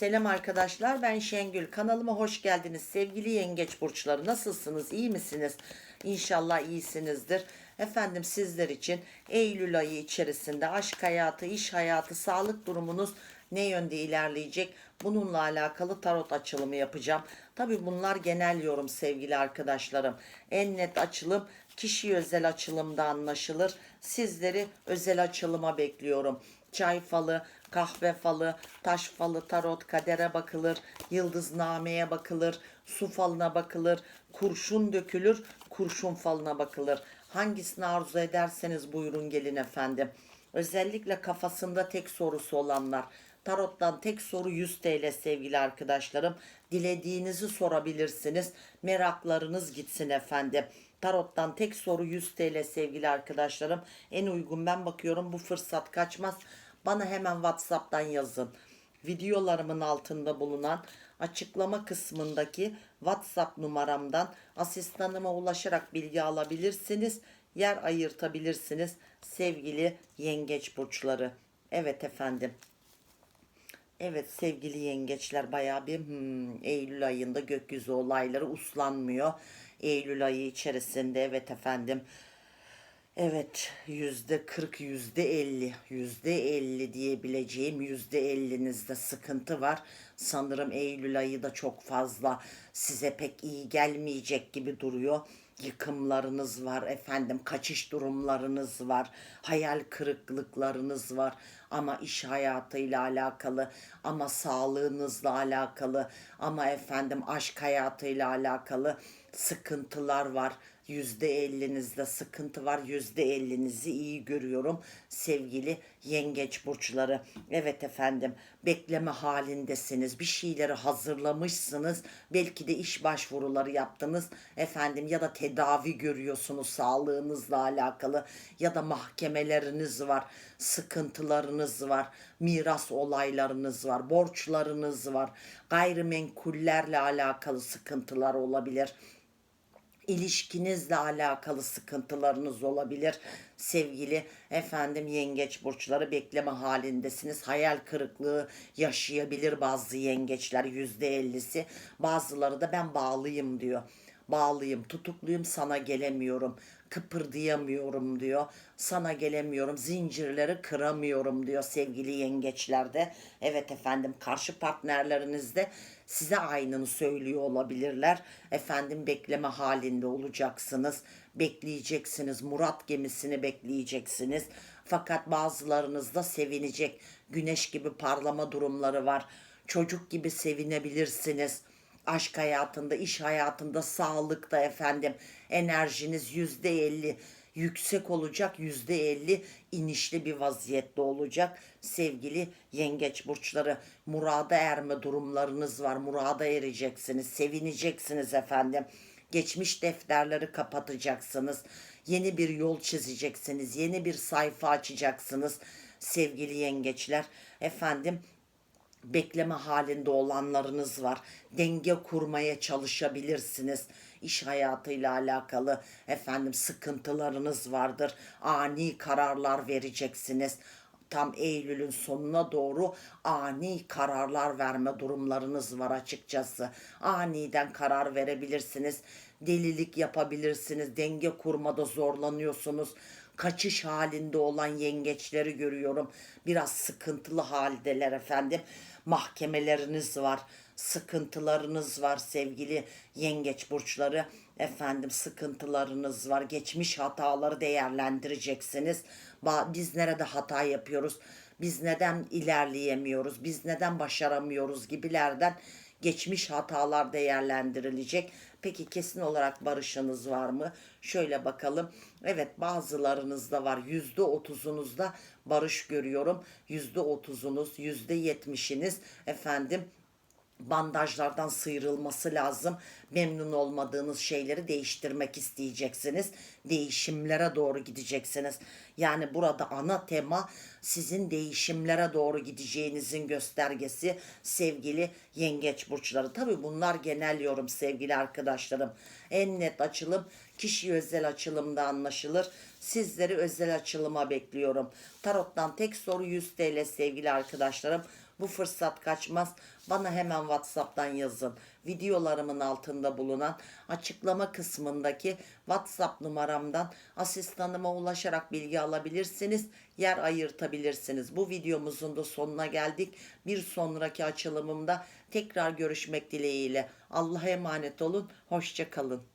Selam arkadaşlar ben Şengül. Kanalıma hoş geldiniz. Sevgili yengeç burçları nasılsınız? İyi misiniz? İnşallah iyisinizdir. Efendim sizler için Eylül ayı içerisinde aşk hayatı iş hayatı sağlık durumunuz ne yönde ilerleyecek? Bununla alakalı tarot açılımı yapacağım. Tabi bunlar genel yorum sevgili arkadaşlarım. En net açılım kişi özel açılımda anlaşılır. Sizleri özel açılıma bekliyorum. Çay falı, kahve falı, taş falı, tarot, kadere bakılır, yıldıznameye bakılır, su falına bakılır, kurşun dökülür, kurşun falına bakılır. Hangisini arzu ederseniz buyurun gelin efendim. Özellikle kafasında tek sorusu olanlar. Tarot'tan tek soru 100 TL sevgili arkadaşlarım. Dilediğinizi sorabilirsiniz. Meraklarınız gitsin efendim. Tarot'tan tek soru 100 TL sevgili arkadaşlarım. En uygun ben bakıyorum bu fırsat kaçmaz. Bana hemen WhatsApp'tan yazın. Videolarımın altında bulunan açıklama kısmındaki WhatsApp numaramdan asistanıma ulaşarak bilgi alabilirsiniz. Yer ayırtabilirsiniz sevgili yengeç burçları. Evet efendim. Evet sevgili yengeçler bayağı bir hmm, Eylül ayında gökyüzü olayları uslanmıyor. Eylül ayı içerisinde evet efendim. Evet yüzde 40 yüzde 50 yüzde 50 diyebileceğim yüzde 50'nizde sıkıntı var. Sanırım Eylül ayı da çok fazla size pek iyi gelmeyecek gibi duruyor. Yıkımlarınız var efendim kaçış durumlarınız var hayal kırıklıklarınız var. Ama iş hayatıyla alakalı ama sağlığınızla alakalı ama efendim aşk hayatıyla alakalı sıkıntılar var yüzde ellinizde sıkıntı var. Yüzde ellinizi iyi görüyorum sevgili yengeç burçları. Evet efendim bekleme halindesiniz. Bir şeyleri hazırlamışsınız. Belki de iş başvuruları yaptınız. Efendim ya da tedavi görüyorsunuz sağlığınızla alakalı ya da mahkemeleriniz var sıkıntılarınız var miras olaylarınız var borçlarınız var. Gayrimenkullerle alakalı sıkıntılar olabilir ilişkinizle alakalı sıkıntılarınız olabilir. Sevgili efendim yengeç burçları bekleme halindesiniz. Hayal kırıklığı yaşayabilir bazı yengeçler yüzde ellisi. Bazıları da ben bağlıyım diyor. Bağlıyım, tutukluyum, sana gelemiyorum. Kıpırdayamıyorum diyor. Sana gelemiyorum, zincirleri kıramıyorum diyor sevgili yengeçlerde. Evet efendim karşı partnerlerinizde size aynını söylüyor olabilirler. Efendim bekleme halinde olacaksınız. Bekleyeceksiniz. Murat gemisini bekleyeceksiniz. Fakat bazılarınız da sevinecek. Güneş gibi parlama durumları var. Çocuk gibi sevinebilirsiniz aşk hayatında, iş hayatında, sağlıkta efendim enerjiniz yüzde elli yüksek olacak yüzde elli inişli bir vaziyette olacak. Sevgili yengeç burçları murada erme durumlarınız var murada ereceksiniz sevineceksiniz efendim. Geçmiş defterleri kapatacaksınız yeni bir yol çizeceksiniz yeni bir sayfa açacaksınız sevgili yengeçler. Efendim bekleme halinde olanlarınız var. Denge kurmaya çalışabilirsiniz. İş hayatıyla alakalı efendim sıkıntılarınız vardır. Ani kararlar vereceksiniz. Tam Eylül'ün sonuna doğru ani kararlar verme durumlarınız var açıkçası. Aniden karar verebilirsiniz. Delilik yapabilirsiniz. Denge kurmada zorlanıyorsunuz kaçış halinde olan yengeçleri görüyorum. Biraz sıkıntılı haldeler efendim. Mahkemeleriniz var, sıkıntılarınız var sevgili yengeç burçları. Efendim sıkıntılarınız var. Geçmiş hataları değerlendireceksiniz. Biz nerede hata yapıyoruz? Biz neden ilerleyemiyoruz? Biz neden başaramıyoruz gibilerden geçmiş hatalar değerlendirilecek. Peki kesin olarak barışınız var mı? Şöyle bakalım. Evet bazılarınızda var. Yüzde otuzunuzda barış görüyorum. Yüzde otuzunuz, yüzde yetmişiniz efendim bandajlardan sıyrılması lazım. Memnun olmadığınız şeyleri değiştirmek isteyeceksiniz. Değişimlere doğru gideceksiniz. Yani burada ana tema sizin değişimlere doğru gideceğinizin göstergesi sevgili yengeç burçları. Tabi bunlar genel yorum sevgili arkadaşlarım. En net açılım Kişi özel açılımda anlaşılır. Sizleri özel açılıma bekliyorum. Tarot'tan tek soru 100 TL sevgili arkadaşlarım. Bu fırsat kaçmaz. Bana hemen WhatsApp'tan yazın. Videolarımın altında bulunan açıklama kısmındaki WhatsApp numaramdan asistanıma ulaşarak bilgi alabilirsiniz. Yer ayırtabilirsiniz. Bu videomuzun da sonuna geldik. Bir sonraki açılımımda tekrar görüşmek dileğiyle. Allah'a emanet olun. Hoşça kalın.